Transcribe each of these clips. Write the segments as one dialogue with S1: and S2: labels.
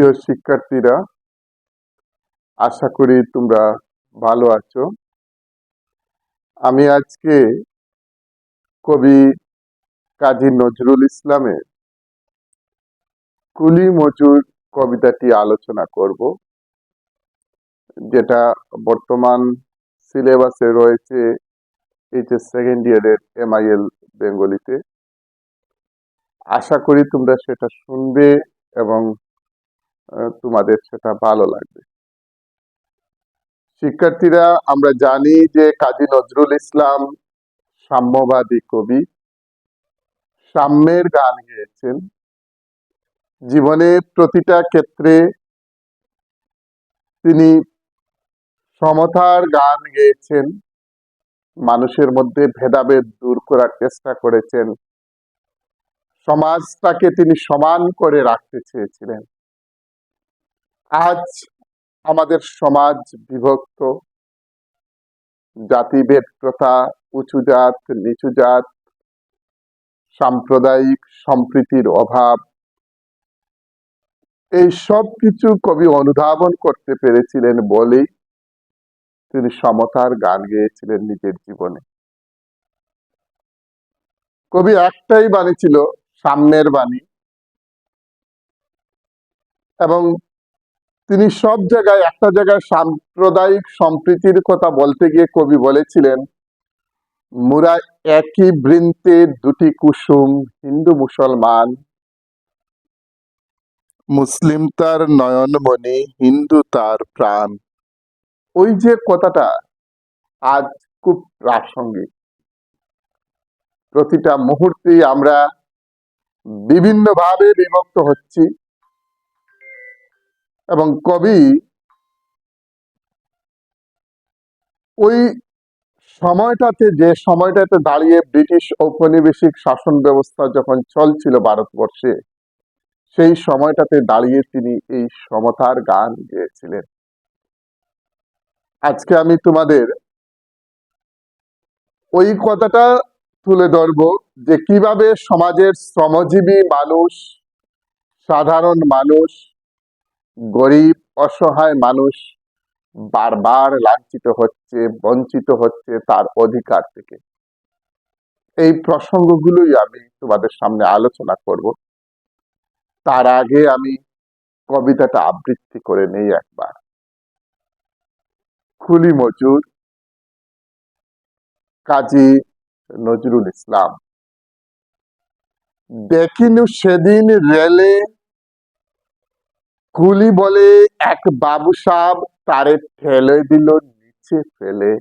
S1: প্রিয় শিক্ষার্থীরা, আশা করি তোমরা ভালো আছো। আমি আজকে কবি কাজী নজরুল ইসলামের কুলি মজুর কবিতাটি আলোচনা করব, যেটা বর্তমান সিলেবাসে রয়েছে এইচএস সেকেন্ড ইয়ারের এমআইএল বেঙ্গলিতে। আশা করি তোমরা সেটা শুনবে এবং তোমাদের সেটা ভালো লাগবে। শিক্ষার্থীরা, আমরা জানি যে কাজী নজরুল ইসলাম সাম্যবাদী কবি। সাম্যের গান গেয়েছেন। জীবনের প্রতিটা ক্ষেত্রে তিনি সমতার গান গেয়েছেন। মানুষের মধ্যে ভেদাভেদ দূর করার চেষ্টা করেছেন। সমাজটাকে তিনি সমান করে রাখতে চেয়েছিলেন। আজ আমাদের সমাজ বিভক্ত। জাতিভেদ প্রথা, উঁচু জাত, নিচু জাত, সাম্প্রদায়িক সম্প্রীতির অভাব। এই সব কিছু কবি অনুধাবন করতে পেরেছিলেন বলেই তিনি সমতার গান গেয়েছিলেন নিজের জীবনে। কবি একটাই বাণী ছিল সাম্যের বাণী। এবং তিনি সব জায়গায়, একটা জায়গায় সাম্প্রদায়িক সম্প্রীতির কথা বলতে গিয়ে কবি বলেছিলেন, মুরা একই বৃন্তে দুটি কুসুম, হিন্দু মুসলমান। মুসলিম তার নয়নমণি হিন্দু তার প্রাণ। ওই যে কথাটা আজ খুব প্রাসঙ্গিক। প্রতিটা মুহূর্তেই আমরা বিভিন্নভাবে বিভক্ত হচ্ছি। এবং কবি ওই সময়টাতে, যে সময়টাতে দাঁড়িয়ে ব্রিটিশ ঔপনিবেশিক শাসন ব্যবস্থা যখন চলছিল ভারতবর্ষে, সেই সময়টাতে দাঁড়িয়ে তিনি এই সমতার গান গেয়েছিলেন। আজকে আমি তোমাদের ওই কথাটা তুলে ধরবো যে কীভাবে সমাজের শ্রমজীবী মানুষ, সাধারণ মানুষ গরিব, অসহায় মানুষ বারবার লাঞ্ছিত হচ্ছে, বঞ্চিত হচ্ছে তার অধিকার থেকে। এই প্রসঙ্গগুলোই আমি তোমাদের সামনে আলোচনা করব। তার আগে আমি কবিতাটা আবৃত্তি করে নেই একবার। খুলি মজুর, কাজী নজরুল ইসলাম। দেখিনু সেদিন রেলে কুলি বলে, এক বাবু সাব তারে ঠেলে দিল, নিচে ফেলে।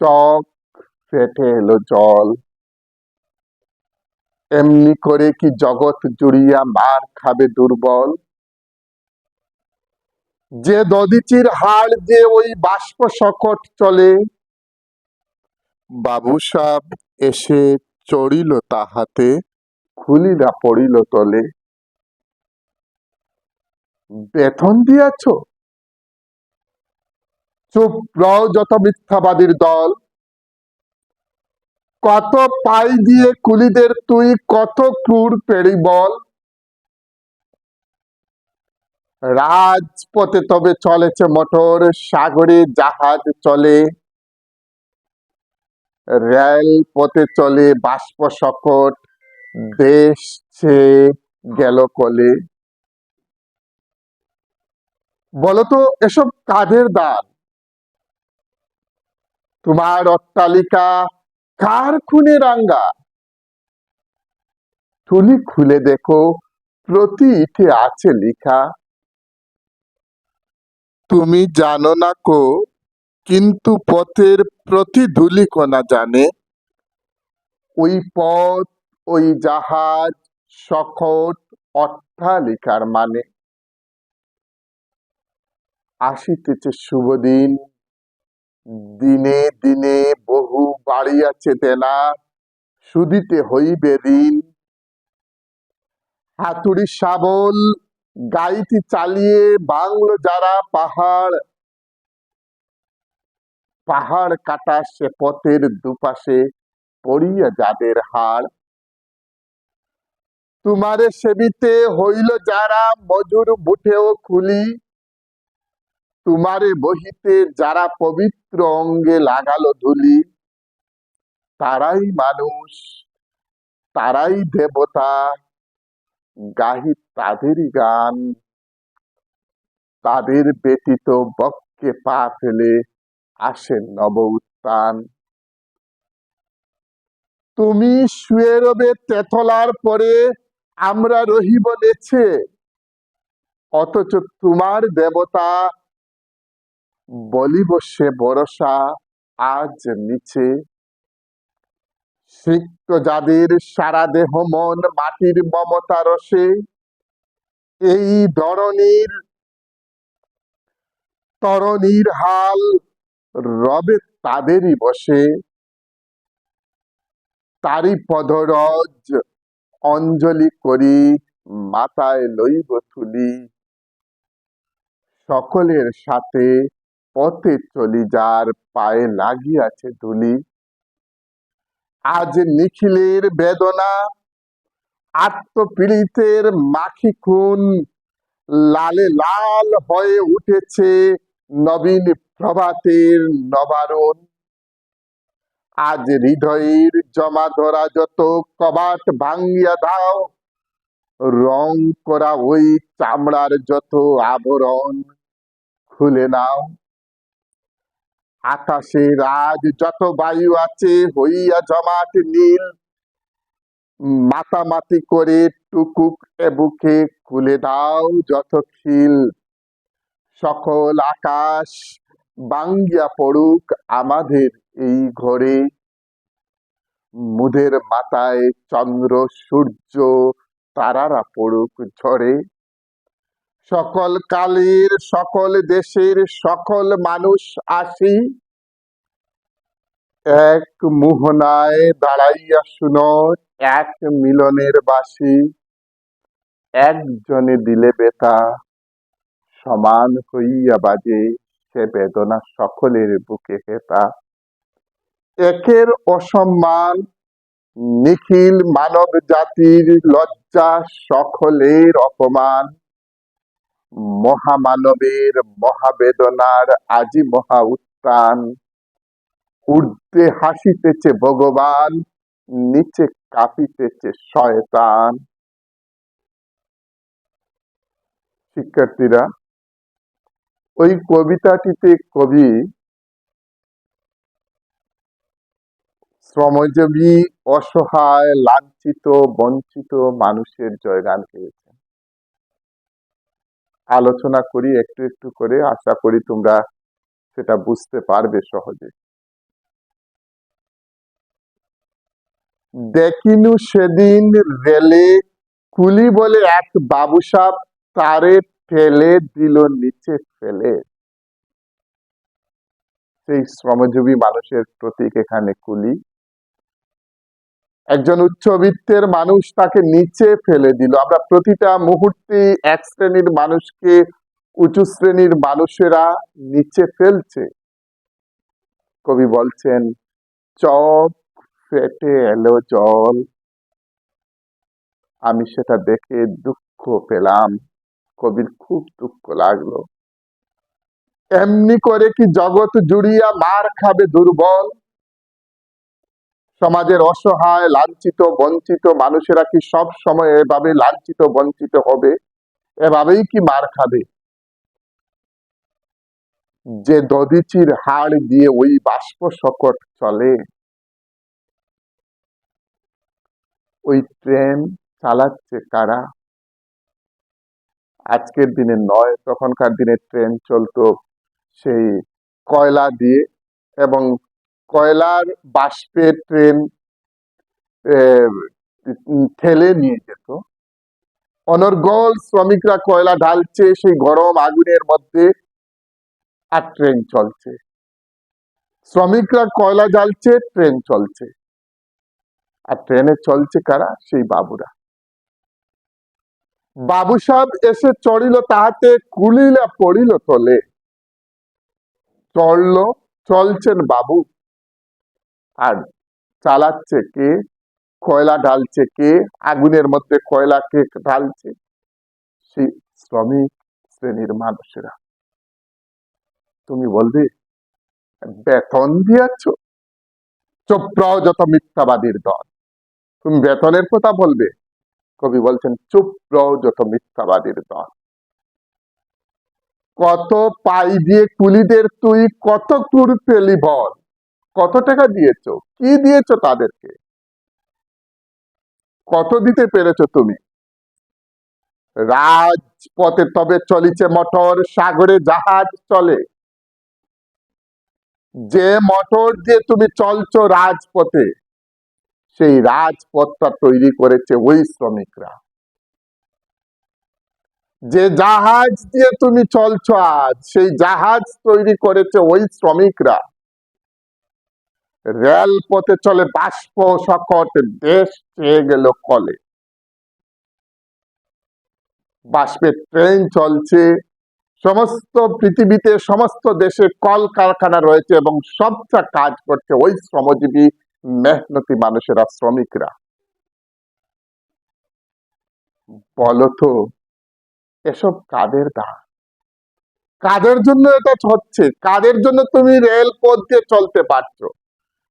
S1: চক ফেটে এলো জল। এমনি করে কি জগৎ জুড়িয়া মার খাবে দুর্বল? যে দদিচির হাড় যে ওই বাষ্প সকট চলে, বাবু সাব এসে চড়িল তাহাতে খুলিলা পড়িল তলে। বেতন দিয়াছ? চুপ রও যত মিথ্যাবাদীর দল। কত পাই দিয়ে কুলিদের তুই কত ক্রুর পেড়ি বল। রাজপথে তবে চলেছে মোটর, সাগরে জাহাজ চলে। রেল পথে চলে বাষ্প সকট দেশ গেল কলে। বলতো, এসব কাদের দান? তোমার অট্টালিকা কার খুনে রাঙ্গা? তুলি খুলে দেখো প্রতি ইটে আছে লেখা। তুমি জানো না কো, কিন্তু পথের প্রতি ধূলিকণা জানে। ওই পথ, ওই জাহাজ শকট অট্টালিকার মানে আসিতেছে শুভ দিন। দিনে দিনে বহু বাড়িয়াছে দেনা শুধিতে হইবে ঋণ। হাতুড়ি শাবল গাইতি চালিয়ে বাংলো যারা পাহাড় পাহাড় কাটা সে পথের দুপাশে পড়িয়া যাদের হাড়। তোমারে সেবিতে হইল যারা মজুর বুঠেও খুলি। তোমারে বহিতে যারা পবিত্র অঙ্গে লাগালো ধুলি, তারাই মানুষ, তারাই দেবতা, গাহি তাদেরই গান, তাদের ব্যতীত বক্ষে পা ফেলে আসে নব উত্থান। তুমি শুয়ে রবে তেতলার পরে আমরা রহি বলেছে অথচ তোমার দেবতা বলিব সে ভরসা আজ নিচে সিক্ত যাদের সারা দেহ মন মাটির মমতা রসে, এই ধরনের তরণীর হাল রবে তাদেরই বসে। তারি পদরজ অঞ্জলি করি মাথায় লইব তুলি সকলের সাথে পথে চলি, যার পায়ে লাগিয়াছে ধুলি। আজ নিখিলের বেদনা, আত্মপীড়িতের মাখি খুন, লালে লাল হয়ে উঠেছে নবীন প্রভাতের নবারণ। আজ হৃদয়ের জমা ধরা যত কবাট ভাঙ্গিয়া দাও, রং করা ওই চামড়ার যত আবরণ, খুলে নাও। আকাশে রাজ যত বায়ু আছে হইয়া জমাট নীল। মাতামাতি করে টুকুক বুকে খুলে দাও যত খিল। সকল আকাশ বাঙ্গিয়া পড়ুক আমাদের এই ঘরে। মুদের মাথায় চন্দ্র, সূর্য, তারারা পড়ুক ঝরে। সকল কালের, সকল দেশের, সকল মানুষ আসি। এক মোহনায় দাঁড়াইয়া শুনো, এক মিলনের বাসি। একজনে দিলে বেতা সমান হইয়া বাজে সে বেদনা সকলের বুকে হেতা। একের অসম্মান, নিখিল মানব জাতির লজ্জা সকলের অপমান। মহামানবের মহাবেদনার আজি মহা উত্থান। ঊর্ধ্বে হাসিতেছে ভগবান, নিচে কাঁপিতেছে শয়তান। শিক্ষার্থীরা, ওই কবিতাটিতে কবি শ্রমজীবী, অসহায়, লাঞ্ছিত, বঞ্চিত মানুষের জয়গান গেয়েছেন আলোচনা করি, একটু একটু করে। আশা করি তোমরা সেটা বুঝতে পারবে সহজে। দেখিনু সেদিন রেলে কুলি বলে এক বাবুসাব তারে ফেলে দিল নিচে ফেলে। সেই শ্রমজীবী মানুষের প্রতীক এখানে কুলি। একজন উচ্চবিত্তের মানুষ তাকে নিচে ফেলে দিল। আমরা প্রতিটা মুহূর্তে এক শ্রেণির মানুষকে, উঁচু শ্রেণির মানুষেরা নিচে ফেলছে। কবি বলছেন, চপ ফেটে এলো জল। আমি সেটা দেখে দুঃখ পেলাম। কবির খুব দুঃখ লাগল। এমনি করে কি জগৎ জুড়িয়া মার খাবে দুর্বল? সমাজের অসহায়, লাঞ্ছিত, বঞ্চিত মানুষেরা কি সব সময় এভাবে লাঞ্ছিত, বঞ্চিত হবে? এভাবেই কি মার খাবে? যে দদিচির হাড় দিয়ে ওই বাষ্প সকট চলে। ওই ট্রেন চালাচ্ছে কারা? আজকের দিনে নয়, তখনকার দিনে ট্রেন চলতো সেই কয়লা দিয়ে এবং কয়লার বাষ্পে ট্রেন ঠেলে নিয়ে যেত। অনর্গল শ্রমিকরা কয়লা ঢালছে, সেই গরম আগুনের মধ্যে আর ট্রেন চলছে। শ্রমিকরা কয়লা জ্বালছে ট্রেন চলছে। আর ট্রেনে চলছে কারা? সেই বাবুরা। বাবু সাহেব এসে চড়িল তাহাতে, কুলিলা পড়িল তলে। চড়লো, চলছেন বাবু। আর চালাচ্ছে কে? কয়লা ঢালছে কে? আগুনের মধ্যে কয়লা কে ঢালছে? সেই শ্রমিক শ্রেণির মানুষেরা। তুমি বলবে, বেতন দিয়েছ? চোপ্রাও যত মিথ্যাবাদীর দল। তুমি বেতনের কথা বলবে? কবি বলছেন, চুপ রও যত মিথ্যাবাদীর দল। কত পাই দিয়ে কুলিদের তুই কত কুর পেলি বল? কত টাকা দিয়েছ? কি দিয়েছ তাদেরকে? কত দিতে পেরেছ তুমি? রাজপথে তবে চলিছে মোটর, সাগরে জাহাজ চলে। যে মোটর দিয়ে তুমি চলছ রাজপথে, সেই রাজপথটা তৈরি করেছে ওই শ্রমিকরা। যে জাহাজ দিয়ে তুমি চলছো আজ, সেই জাহাজ তৈরি করেছে ওই শ্রমিকরা। রেল পথে চলে বাষ্প সকট দেশ চেয়ে গেল কলে। বাষ্পের ট্রেন চলছে। সমস্ত পৃথিবীতে সমস্ত দেশে কল কারখানা রয়েছে এবং সবটা কাজ করছে ওই শ্রমজীবী, মেহনতি মানুষেরা, শ্রমিকরা। বলতো এসব কাদের দান কাদের জন্য এটা হচ্ছে? কাদের জন্য তুমি রেল পথ দিয়ে চলতে পারছ?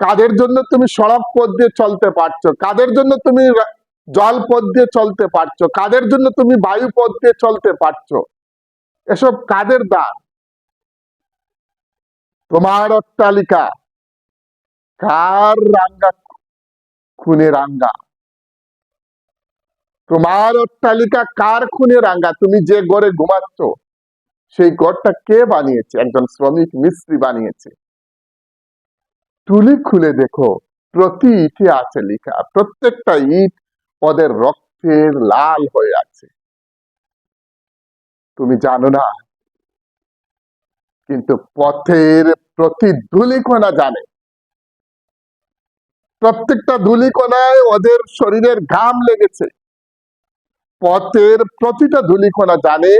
S1: কাদের জন্য তুমি সড়ক পথ দিয়ে চলতে পারছ? কাদের জন্য তুমি জল পথ দিয়ে চলতে পারছ? কাদের জন্য তুমি বায়ু পথ দিয়ে চলতে পারছ? এসব কাদের দান? তোমার অট্টালিকা। কার রাঙ্গা? খুনে রাঙ্গা। তোমার অট্টালিকা কার খুনে রাঙ্গা? তুমি যে গড়ে ঘুমাচ্ছ, সেই গড়টা কে বানিয়েছে? একজন শ্রমিক মিস্ত্রি বানিয়েছে। তুলি খুলে দেখো, প্রতি ইটে আছে লেখা। প্রত্যেকটা ইট ওদের রক্তের লাল হয়ে আছে। তুমি জানো না, কিন্তু পথের প্রতি ধুলিকণা জানে। প্রত্যেকটা ধুলিকণায় ওদের শরীরের ঘাম লেগেছে। পথের প্রতিটা ধুলিকণা জানে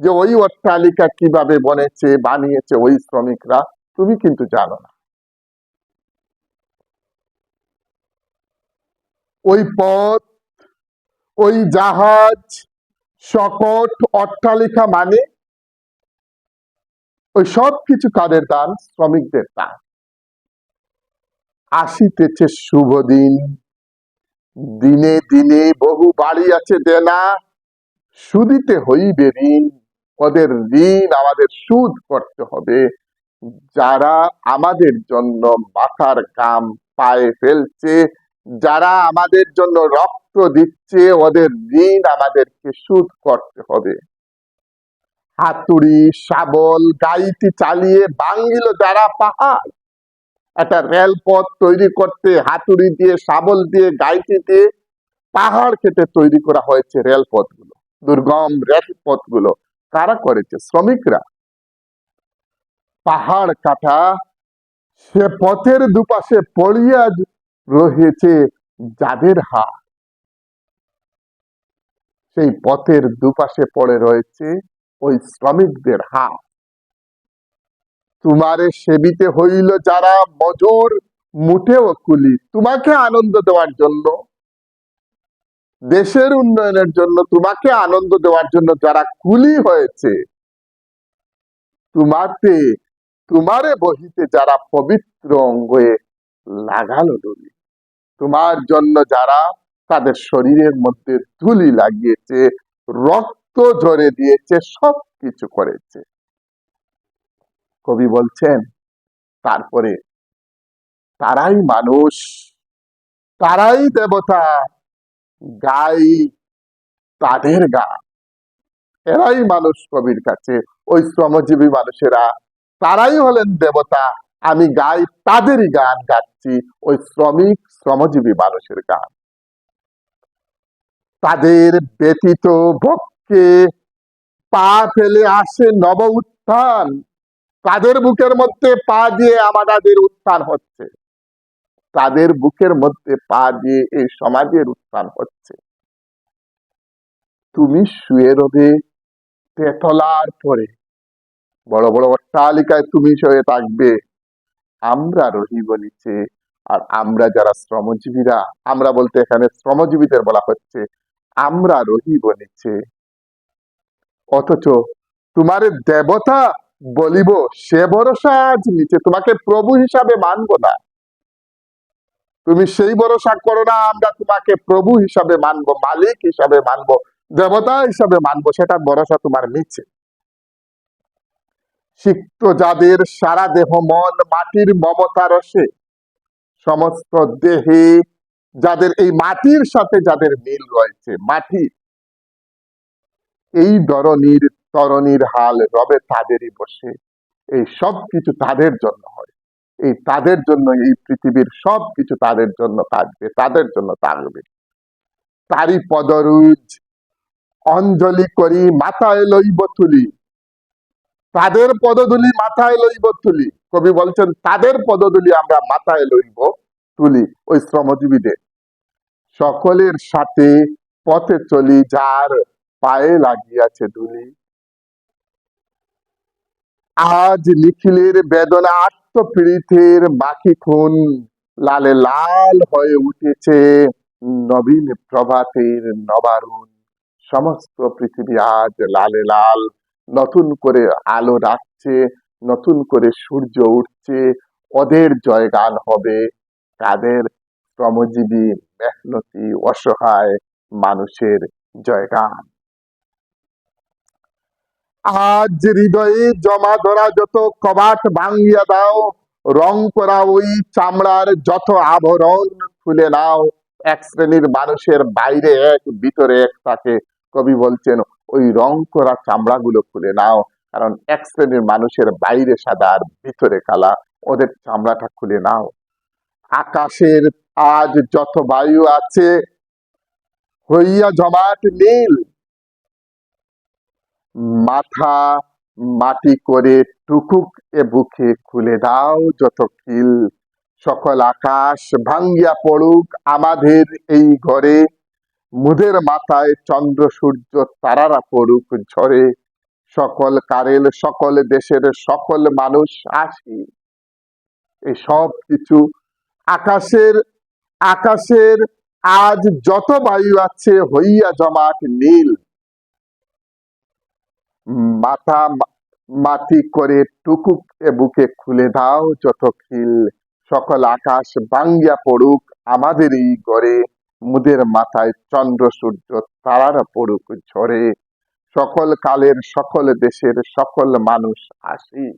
S1: যে ওই অট্টালিকা কীভাবে বনেছে, বানিয়েছে ওই শ্রমিকরা। তুমি কিন্তু জানো না। ওই পথ, ওই জাহাজ সকট অট্টালিকা মানে ওই সব কিছু কাদের দান? শ্রমিকদের দান। আসিতেছে শুভ দিন। দিনে দিনে বহু বাড়ি আছে দেনা। সুদিতে হইবে ঋণ। ওদের ঋণ আমাদের সুদ করতে হবে। যারা আমাদের জন্য মাথার কাম পায়ে ফেলছে যারা আমাদের জন্য রক্ত দিচ্ছে, ওদের ঋণ আমাদেরকে সুদ করতে হবে। হাতুড়ি, শাবল, গাইতি চালিয়ে বাঙ্গিল যারা পাহাড়, একটা রেলপথ তৈরি করতে, হাতুড়ি দিয়ে, শাবল দিয়ে, গাইতি দিয়ে পাহাড় কেটে তৈরি করা হয়েছে রেলপথগুলো দুর্গম রেলপথগুলো কারা করেছে? শ্রমিকরা। পাহাড় কাটা, সে পথের দুপাশে পড়িয়া রয়েছে যাদের হাত। সেই পথের দুপাশে পড়ে রয়েছে ওই শ্রমিকদের হাত। তোমারে সেবিতে হইল যারা মজুর, মুঠেও কুলি। তোমাকে আনন্দ দেওয়ার জন্য, দেশের উন্নয়নের জন্য তোমাকে আনন্দ দেওয়ার জন্য যারা কুলি হয়েছে তোমাতে তোমারে বহিতে যারা পবিত্র অঙ্গে লাগালো দলি তোমার জন্য যারা তাদের শরীরের মধ্যে ধুলি লাগিয়েছে, রক্ত ঝরে দিয়েছে সব কিছু করেছে। কবি বলছেন, তারপরে তারাই মানুষ, তারাই দেবতা, গাই তাদের গান এরাই মানুষ কবির কাছে, ওই শ্রমজীবী মানুষেরা। তারাই হলেন দেবতা, আমি গাই তাদেরই গান গাচ্ছি, ওই শ্রমিক শ্রমজীবী মানুষের গান। তাদের ব্যতীত বক্ষে পা ফেলে আসে নব উত্থান। তাদের বুকের মধ্যে পা দিয়ে আমাদের উত্থান হচ্ছে। তাদের বুকের মধ্যে পা দিয়ে এই সমাজের উত্থান হচ্ছে। তুমি শুয়ে রবে তেতলার পরে। বড় বড় অট্টালিকায় তুমি শুয়ে থাকবে। আমরা রহিব নিচে আর আমরা যারা শ্রমজীবীরা, আমরা বলতে এখানে শ্রমজীবীদের বলা হচ্ছে, আমরা রহিব নিচে। অথচ তোমার দেবতা বলিব, সে ভরসা আজ নিচে, তোমাকে প্রভু হিসাবে মানব না। তুমি সেই ভরসা করো না, আমরা তোমাকে প্রভু হিসাবে মানবো, মালিক হিসাবে মানবো, দেবতা হিসাবে মানবো, সেটা ভরসা তোমার নিচে। সিক্ত যাদের সারা দেহ মন, মাটির মমতা রসে সমস্ত দেহে যাদের এই মাটির সাথে যাদের মিল রয়েছে, মাটি। এই ধরনীর তরণীর হাল রবে তাদেরই বসে। এই সব কিছু তাদের জন্য হয়। এই তাদের জন্য এই পৃথিবীর সব কিছু তাদের জন্য থাকবে, তাদের জন্য থাকবে। তারই পদরুজ অঞ্জলি করি, মাথায় লইব তুলি। তাদের পদধূলি মাথায় লইব তুলি। কবি বলছেন, তাদের পদধূলি আমরা মাথায় লইব তুলি ওই শ্রমজীবীদের। সকলের সাথে পথে চলি, যার পায়ে লাগিয়াছে ধুলি। আজ নিখিলের বেদনা আত্মপীড়িতের বাকি খুন লালে লাল হয়ে উঠেছে নবীন প্রভাতের নবারুণ। সমস্ত পৃথিবী আজ লালে লাল, নতুন করে আলো রাখছে নতুন করে সূর্য উঠছে ওদের জয়গান হবে। তাদের শ্রমজীবী, মেহনতি, অসহায় মানুষের জয়গান। আজ হৃদয়ে জমা ধরা যত কবাট ভাঙ্গিয়া দাও, রং করা ওই চামড়ার যত আভরণ খুলে নাও। এক শ্রেণির মানুষের বাইরে এক, ভিতরে এক তাকে কবি বলছেন, ওই রং করা চামড়াগুলো খুলে নাও। কারণ এক শ্রেণির মানুষের বাইরে সাদা আর ভিতরে কালা, ওদের চামড়াটা খুলে নাও। আকাশের আজ যত বায়ু আছে, হইয়া জমাট নীল। মাথা মাটি করে টুকুক এ বুকে খুলে দাও যত কিল সকল আকাশ ভাঙ্গিয়া পড়ুক আমাদের এই ঘরে। মুদের মাথায় চন্দ্র সূর্য তারারা পড়ুক ঝরে। সকল কারেল, সকল দেশের সকল মানুষ আসি। এই সব কিছু আকাশের আকাশের আজ যত বায়ু আছে হইয়া জমাট নীল। মাথা মাটি করে টুকুক এ বুকে খুলে দাও যত খিল। সকল আকাশ ভাঙ্গিয়া পড়ুক আমাদেরই গড়ে। মুদের মাথায় চন্দ্র, সূর্য, তারারা পড়ুক ঝরে। সকল কালের, সকল দেশের, সকল মানুষ আসি।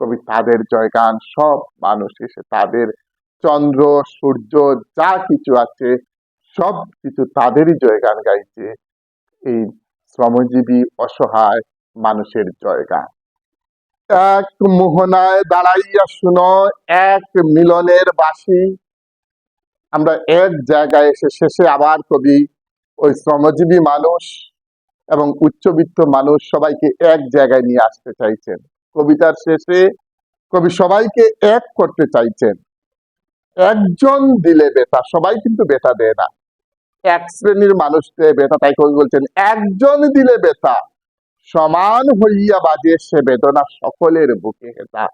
S1: কবি তাদের জয়গান, সব মানুষ এসে তাদের চন্দ্র, সূর্য, যা কিছু আছে, সব কিছু তাদেরই জয়গান গাইছে। এই শ্রমজীবী, অসহায় মানুষের জয়গান। এক মোহনায় দাঁড়াইয়া শুনো, এক মিলনের বাসি। আমরা এক জায়গায় এসে শেষে আবার কবি, ওই শ্রমজীবী মানুষ এবং উচ্চবিত্ত মানুষ সবাইকে এক জায়গায় নিয়ে আসতে চাইছেন। কবিতার শেষে কবি সবাইকে এক করতে চাইছেন। একজন দিলে বেতা, সবাই কিন্তু বেতা দেয় না। এক শ্রেণির মানুষ দেয় বেতা, তাই কবি বলছেন, একজন দিলে বেতা, সমান হইয়া বাজে সে বেদনা সকলের বুকে হেতা।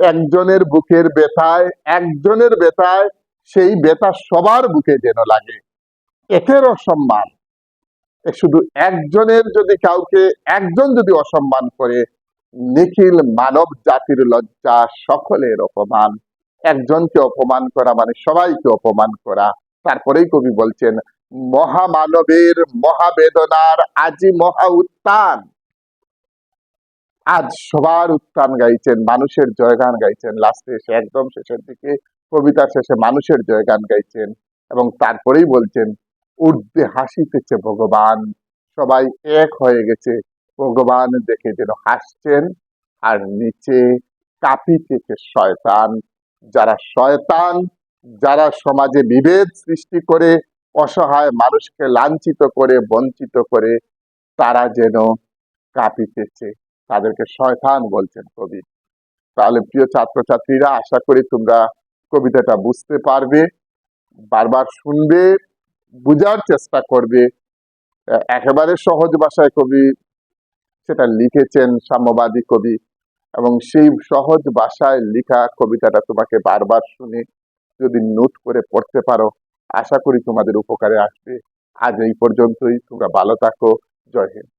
S1: একজনের বুকের বেতায়, একজনের বেতায়, সেই বেতা সবার বুকে যেন লাগে। একের অসম্মান এ শুধু একজনের যদি কাউকে, একজন যদি অসম্মান করে, নিখিল মানব জাতির লজ্জা সকলের অপমান। একজনকে অপমান করা মানে সবাইকে অপমান করা। তারপরেই কবি বলছেন, মহামানবের মহাবেদনার আজি মহা উত্থান। আজ সবার উত্থান গাইছেন, মানুষের জয়গান গাইছেন। লাস্টে এসে একদম শেষের দিকে, কবিতার শেষে মানুষের জয়গান গাইছেন। এবং তারপরেই বলছেন ঊর্ধ্বে হাসিতেছে ভগবান। সবাই এক হয়ে গেছে। ভগবান দেখে যেন হাসছেন আর নিচে কাঁপিতেছে শয়তান। যারা শয়তান, যারা সমাজে বিভেদ সৃষ্টি করে, অসহায় মানুষকে লাঞ্ছিত করে, বঞ্চিত করে, তারা যেন কাঁপিতেছে তাদেরকে শয়তান বলছেন কবি। তাহলে প্রিয় ছাত্রছাত্রীরা, আশা করি তোমরা কবিতাটা বুঝতে পারবে, বারবার শুনবে বুঝার চেষ্টা করবে। একেবারে সহজ ভাষায় কবি সেটা লিখেছেন সাম্যবাদী কবি এবং সেই সহজ ভাষায় লেখা কবিতাটা তোমাকে বারবার শুনে যদি নোট করে পড়তে পারো, আশা করি তোমাদের উপকারে আসবে। আজ এই পর্যন্তই, তোমরা ভালো থাকো, জয় হিন্দ।